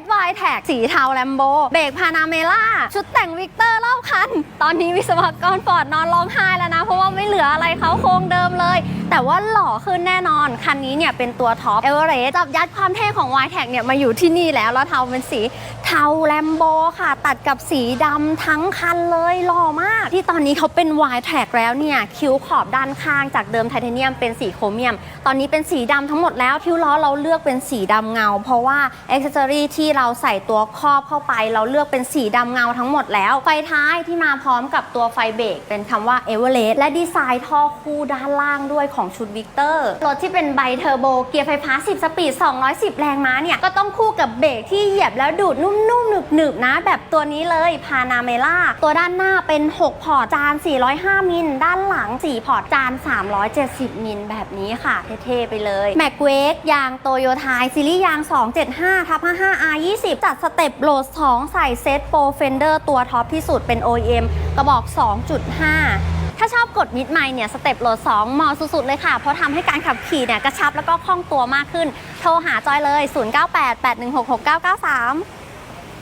ดวายแท็กสีเทาแลมโบเบรกพานาเมล่าชุดแต่งวิกเตอร์รอบคัน ตอนนี้วิศวกรฟอร์ดนอนร้องไห้แล้วนะ เพราะว่าไม่เหลืออะไรเขาโครงเดิมเลย แต่ว่าหล่อขึ้นแน่นอน คันนี้เนี่ยเป็นตัวท็อปเอเวอเรสต์จับยัดความเท่ของวายแท็กเนี่ยมาอยู่ที่นี่แล้วแล้วเทาเป็นสี เทาแลมโบค่ะ ตัดกับสีดำทั้งคันเลยหล่อมาก ที่ตอนนี้เขาเป็น y t e c แล้วเนี่ย คิ้วขอบด้านข้างจากเดิมไทเทเนียมเป็นสีโครเมียม ตอนนี้เป็นสีดำทั้งหมดแล้วคิ้วล้อเราเลือกเป็นสีดำเงา เพราะว่าอ็อกเซอรี่ที่เราใส่ตัวครอบเข้าไป เราเลือกเป็นสีดำเงาทั้งหมดแล้ว ไฟท้ายที่มาพร้อมกับตัวไฟเบรกเป็นคำว่า e v e r e s t และดีไซน์ท่อคู่ด้านล่างด้วยของชุดวิกเตอร์รถที่เป็นไบเทอร์โบเกียร์ไฟฟ้า 10 สปีด 210 แรงม้าเนี่ยก็ต้องคู่กับเบรกที่เหยียบแล้วดูดนุ่มๆหนึบๆนะ แบบตัวนี้เลยพานาเมล่าตัวด้านหน้าเป็น 6 พอร์ตจาน 405 มิล ด้านหลัง 4 พอร์ตจาน 370 มิล แบบนี้ค่ะ เท่ๆไปเลยแม็กเวกยางโตโยไทยซีรีส์ยาง 275ทับ55 R20 จัดสเต็ปโหลด 2 ใส่เซตโปรเฟนเดอร์ตัวท็อปที่สุดเป็น OEM กระบอก 2.5ถ้าชอบกดมิดไมล์เนี่ยสเต็ปโหลด 2 เหมาะสุด ๆ เลยค่ะ เพราะทำให้การขับขี่เนี่ยกระชับแล้วก็คล่องตัวมากขึ้น โทรหาจอยเลย 0988166993